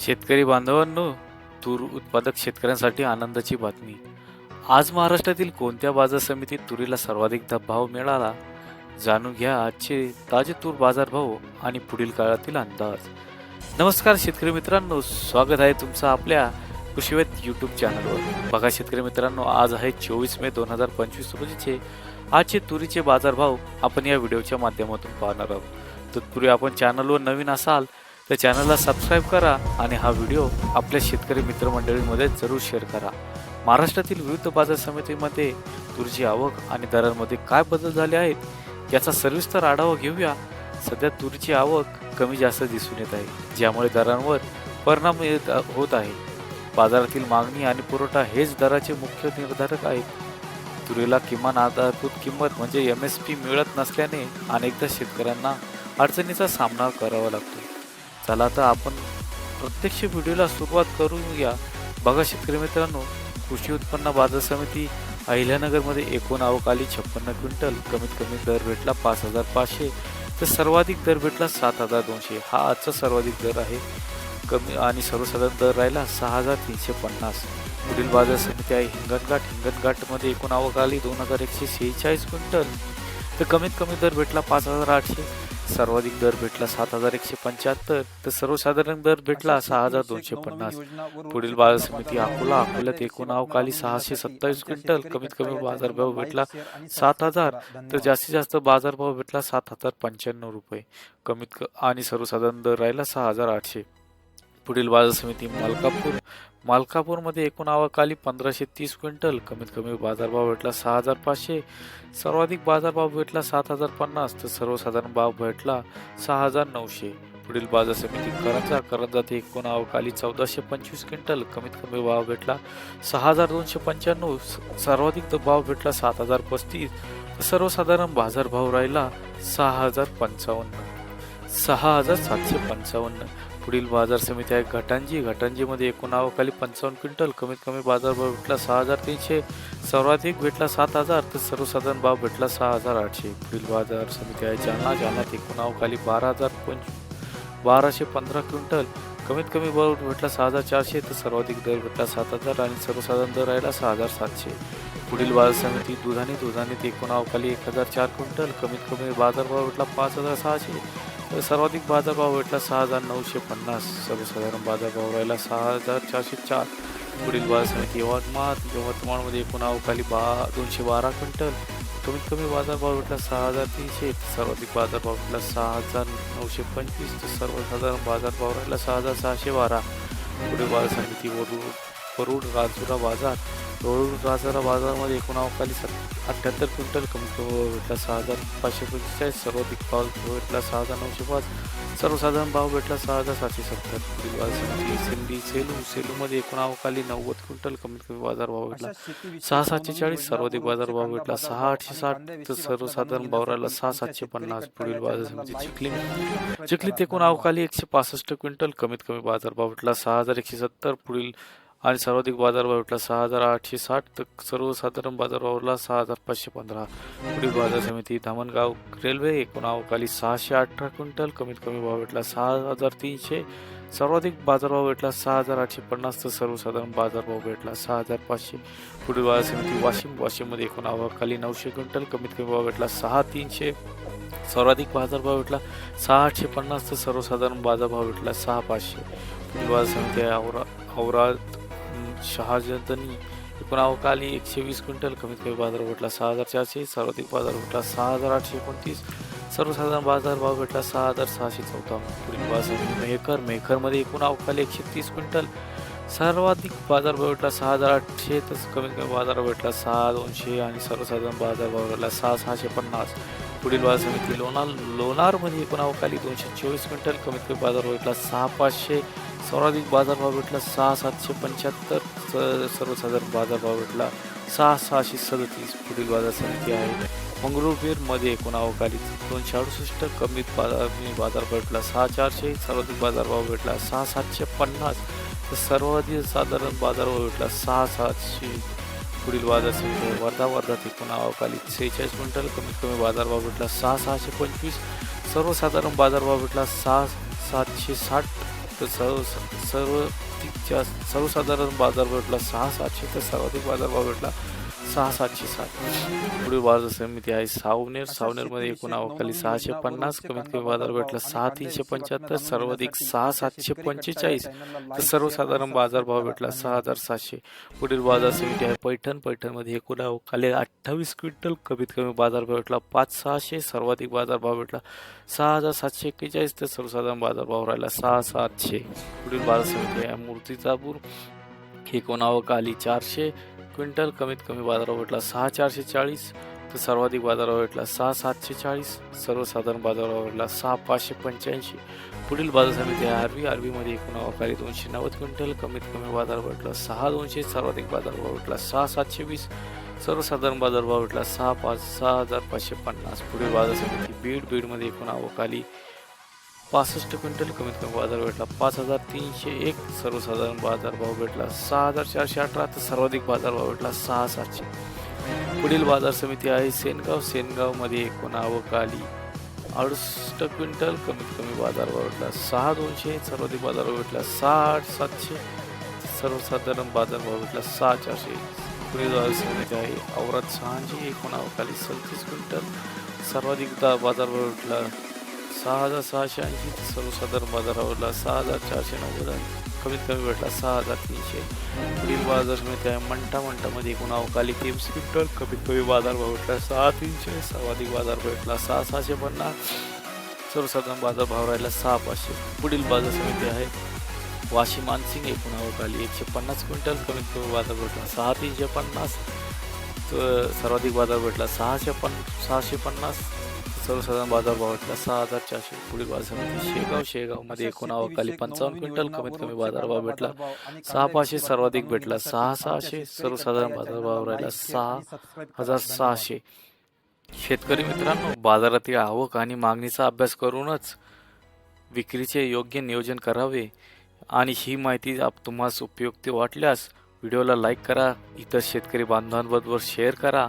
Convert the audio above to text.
शेतकरी बांधवांनो तूर उत्पादक शेतकऱ्यांसाठी आनंदाची बातमी. आज महाराष्ट्रातील कोणत्या बाजार समितीत तुरीला सर्वाधिक भाव मिळाला? जाणून घ्या आजचे ताजे तूर बाजारभाव आणि पुढील काळातील अंदाज. नमस्कार शेतकरी मित्रांनो स्वागत आहे तुमचं आपल्या कृषीवेत यूट्यूब चॅनलवर बघा शेतकरी मित्रांनो आज आहे चोवीस मे दोन हजार पंचवीस रोजीचे. आजचे तुरीचे बाजारभाव आपण या व्हिडिओच्या माध्यमातून पाहणार आहोत. तत्पूर्वी आपण चॅनलवर नवीन असाल तर चॅनलला सबस्क्राईब करा आणि हा व्हिडिओ आपल्या शेतकरी मित्रमंडळीमध्ये जरूर शेअर करा. महाराष्ट्रातील विविध बाजार समितीमध्ये तुरीची आवक आणि दरांमध्ये काय बदल झाले आहेत याचा सविस्तर आढावा घेऊया. सध्या तुरीची आवक कमी जास्त दिसून येत आहे ज्यामुळे दरांवर परिणाम येत होत आहे. बाजारातील मागणी आणि पुरवठा हेच दराचे मुख्य निर्धारक आहेत. तुरीला किमान आधारभूत किंमत म्हणजे एम एस पी मिळत नसल्याने अनेकदा शेतकऱ्यांना अडचणीचा सामना करावा लागतो. चला तर आपण प्रत्यक्ष व्हिडिओला सुरुवात करूया बघा शेतकरी मित्रांनो कृषी उत्पन्न बाजार समिती अहिल्यानगरमध्ये एकूण आवक आली छप्पन्न क्विंटल. कमीत कमी दर भेटला पाच हजार पाचशे. तर सर्वाधिक दर भेटला सात हजार दोनशे. हा आजचा सर्वाधिक दर आहे. कमी आणि सर्वसाधारण दर राहिला सहा हजार तीनशे पन्नास. पुढील बाजार समिती आहे हिंगणघाट. हिंगणघाटमध्ये एकूण आवक आली दोन हजार एकशे शेहेचाळीस क्विंटल. तर कमीत कमी दर भेटला पाच हजार आठशे. सर्वाधिक दर भेटला सात हजार एकशे पंच्याहत्तर. तर सर्वसाधारण दर भेटला सहा हजार दोनशे पन्नास. पुढील बाजार समिती अकोला अकोल्यात एकूण आवक आली सहाशे सत्तावीस क्विंटल. कमीत कमी बाजारभाव भेटला सात हजार. तर जास्तीत जास्त बाजारभाव भेटला सात हजार पंच्याण्णव रुपये. कमीत आणि सर्वसाधारण दर राहिला सहा हजार आठशे. पुढील बाजार समिती मालकापूर मालकापूरमध्ये एकूण आवकाली पंधराशे तीस क्विंटल. कमीत कमी बाजारभाव भेटला सहा हजार पाचशे. सर्वाधिक बाजारभाव भेटला सात हजार पन्नास. तर सर्वसाधारण भाव भेटला सहा हजार नऊशे. पुढील बाजार समिती करंजा करंजात एकूण आवकाली चौदाशे पंचवीस क्विंटल. कमीत कमी भाव भेटला सहा हजार दोनशे पंच्याण्णव. सर्वाधिक भाव भेटला सात हजार पस्तीस. तर सर्वसाधारण बाजारभाव राहिला सहा हजार पंचावन्न. सहा हजार सातशे पंचावन्न. पुढील बाजार समिती आहे घटांजी. घटांजीमध्ये एकूण आवकाली पंचावन्न क्विंटल कमीत कमी बाजारभाव भेटला सहा हजार तीनशे सर्वाधिक भेटला सात हजार तर सर्वसाधारण भाव भेटला सहा हजार आठशे. पुढील बाजार समिती आहे जालना. जालन्यात एकूण आवक बारा हजार पंच बाराशे पंधरा क्विंटल कमीत कमी भाव भेटला सहा हजार चारशे तर सर्वाधिक दर भेटला सात हजार आणि सर्वसाधारण दर राहिला सहा हजार सातशे. पुढील बाजार समिती दुधाने. दुधाने एकूण आवकाली एक हजार चार क्विंटल कमीत कमी बाजारभाव भेटला पाच हजार सहाशे. हो, सर्वाधिक बाजारभाव भेटला सहा हजार नऊशे पन्नास. सर्वसाधारण बाजारभाव राहिला सहा हजार चारशे चार. पुढील बाजार समिती यवतमाळ. यवतमाळमध्ये एकूण अवकाली बा दोनशे बारा क्विंटल. कमीत कमी बाजारभाव भेटला सहा हजार तीनशे. सर्वाधिक बाजारभाव भेटला सहा हजार नऊशे पंचवीस. तर सर्वसाधारण बाजारभाव राहिला सहा हजार सहाशे बारा. पुढील बाजार समिती वरुड वरुड राजुरा बाजार. राजुरा बाजारामध्ये एकूण अवकाली सत अठ्ठ्याहत्तर क्विंटल कमीत कमी भाव भेटला. सहा हजार पाचशे पंचेचाळीस सर्वाधिक भाव भेटला. सहा हजार नऊशे पाच सर्वसाधारण भाव भेटला सहा हजार सातशे सत्तर. पुढील बाजार सिंधी सेलू सेलूमध्ये एकूण नव्वद क्विंटल कमीत कमी बाजारभाव भेटला. सहा सातशे चाळीस सर्वाधिक बाजारभाव भेटला. सहा आठशे साठ तर सर्वसाधारण भाव राहिला सहा सातशे पन्नास. पुढील बाजार समिती चिखली. चिखलीत एकूण अवकाली एकशे पासष्ट क्विंटल कमीत कमी बाजारभाव भेटला. सहा हजार एकशे सत्तर पुढील आणि सर्वाधिक बाजारभाव भेटला सहा हजार आठशे साठ तर सर्वसाधारण बाजारभावला सहा हजार पाचशे पंधरा. पुढील बाजार समिती धामणगाव रेल्वे एकूण अवकाली सहाशे अठरा क्विंटल कमीत कमी भाव भेटला सहा हजार तीनशे. सर्वाधिक बाजारभाव भेटला सहा हजार आठशे पन्नास तर सर्वसाधारण बाजारभाव भेटला सहा हजार पाचशे. पुढील बाजार समिती वाशिम वाशिममध्ये एकूण अवकाली नऊशे क्विंटल कमीत कमी भाव भेटला सहा तीनशे. सर्वाधिक बाजारभाव भेटला सहा आठशे पन्नास तर सर्वसाधारण बाजारभाव भेटला सहा पाचशे. पुढील बाजार समिती आहे औरा शहाजदनी एकूण अवकाली एकशे वीस क्विंटल कमीत कमी बाजार भेटला सहा हजार चारशे सर्वाधिक बाजार भेटला सहा हजार आठशे एकोणतीस सर्वसाधारण बाजार भाव भेटला सहा हजार सहाशे चौदा पुढील बाजार मेहकर. मेहकरमध्ये एकूण अवकाली एकशे तीस क्विंटल. सर्वाधिक बाजार भाव भेटला सहा हजार आठशे तर कमीत कमी बाजार भेटला सहा दोनशे आणि सर्वसाधारण बाजार भाव भेटला सहा सहाशे पन्नास. पुढील बाजार समिती लोणार लोणारमध्ये एकूण अवकाली दोनशे चोवीस क्विंटल कमीत कमी बाजार भेटला सहा पाचशे सर्वाधिक बाजारभाव भेटला सहा सातशे पंच्याहत्तर स- सर्वसाधारण बाजारभाव भेटला सहा सहाशे सदतीस. पुढील बाजार समिती आहे. मंगरुळपीरमध्ये एकूण अवकाली दोनशे अडुसष्ट कमीत बाजार कमी बाजार भेटला सहा चारशे सर्वाधिक बाजारभाव भेटला सहा सातशे पन्नास. तर सर्वाधिक साधारण बाजारभाव भेटला सहा सातशे पुढील बाजार समिती आहे. वर्धा वर्धात एकूण अवकाली सेहेचाळीस क्विंटल कमीत कमी बाजारभाव भेटला सहा सहाशे पंचवीस. सर्वसाधारण बाजारभाव भेटला सहा सातशे साठ. तर सर्व सर्व जास्त सर्वसाधारण बाजार भेटला सहा सातशे तर सर्वाधिक बाजारभाव भेटला. सहा सातशे सात पुढील बाजार समिती आहे सावनेर. सावनेरमध्ये एकूण अवकाली सहाशे पन्नास कमीत कमी बाजार भेटला सहा तीनशे पंच्याहत्तर सर्वाधिक सहा सातशे पंचेचाळीस. तर सर्वसाधारण बाजारभाव भेटला सहा हजार सातशे पुढील बाजार समिती आहे पैठण. पैठणमध्ये एकूण अवकाली अठ्ठावीस क्विंटल कमीत कमी बाजारभाव भेटला पाच सहाशे. सर्वाधिक बाजारभाव भेटला सहा हजार सातशे एक्केचाळीस. तर सर्वसाधारण बाजारभाव राहिला सहा सातशे. पुढील बाजार समिती आहे मूर्तिजापूर. एकूण अवकाली चारशे. क्विंटल कमीत कमी बाजारभाव भेटला सहा चारशे चाळीस तर सर्वाधिक बाजारभाव भेटला सहा सातशे चाळीस सर्वसाधारण बाजारभाव भेटला सहा पाचशे पंच्याऐंशी. पुढील बाजार समिती आहे आरबी आरबीमध्ये एकूण अवकाळी दोनशे नव्वद क्विंटल कमीत कमी बाजार भेटला सहा दोनशे सर्वाधिक बाजारभाव भेटला सहा सातशे वीस सर्वसाधारण बाजारभाव भेटला सहा पाच सहा हजार पाचशे पन्नास. पुढील बाजार समिती बीड. बीडमध्ये एकूण अवकाळी पासष्ट क्विंटल कमीत कमी बाजार भेटला पाच हजार तीनशे एक सर्वसाधारण बाजारभाव भेटला सहा हजार चारशे अठरा तर सर्वाधिक बाजारभाव भेटला सहा सातशे. पुढील बाजार समिती आहे सेनगाव. सेनगावमध्ये एकूण आवक आली. अडुसष्ट क्विंटल कमीत कमी बाजारभाव भेटला सहा दोनशे सर्वाधिक बाजारभाव भेटला सहा आठ सातशे सर्वसाधारण बाजारभाव भेटला सहा चारशे. पुढील बाजार समिती आहे औरात सहाशे एकूण आवक आली सदतीस क्विंटल सर्वाधिक दा- बाजारभाव भेटला सहा हजार सहाशे ऐंशी सर्वसाधारण बाजारावरला सहा हजार चारशे नव्वद कमीत कमी भेटला सहा हजार तीनशे. पुढील बाजार समिती आहे मंठा. मंठामध्ये एकूण अवकाली तेवीस क्विंटल कमीत कमी बाजारभाव भेटला सहा तीनशे सर्वाधिक बाजार भेटला सहा सहाशे पन्नास. सर्वसाधारण बाजार भाव राहिला सहा पाचशे. पुढील बाजार समिती आहे वाशी मानसिंग एकूण अवकाली एकशे पन्नास क्विंटल कमीत कमी बाजार भेटला सहा तीनशे पन्नास. सर्वाधिक बाजार भेटला सहाशे पन सहाशे पन्नास. सर्वसाधारण बाजार भाव भेटला सहा हजार चारशे पुढील बाजार समिती शेगाव शेगावमध्ये एकूण अवकाली पंचावन्न क्विंटल कमीत कमी बाजारभाव भेटला. सहा पाचशे सर्वाधिक भेटला. सहा सहाशे सर्वसाधारण बाजारभाव राहिला सहा हजार सहाशे. शेतकरी मित्रांनो बाजारातील आवक आणि मागणीचा अभ्यास करूनच विक्रीचे योग्य नियोजन करावे आणि ही माहिती आप तुम्हाला उपयुक्त वाटल्यास व्हिडिओला लाईक करा. इतर शेतकरी बांधवांबरोबर शेअर करा.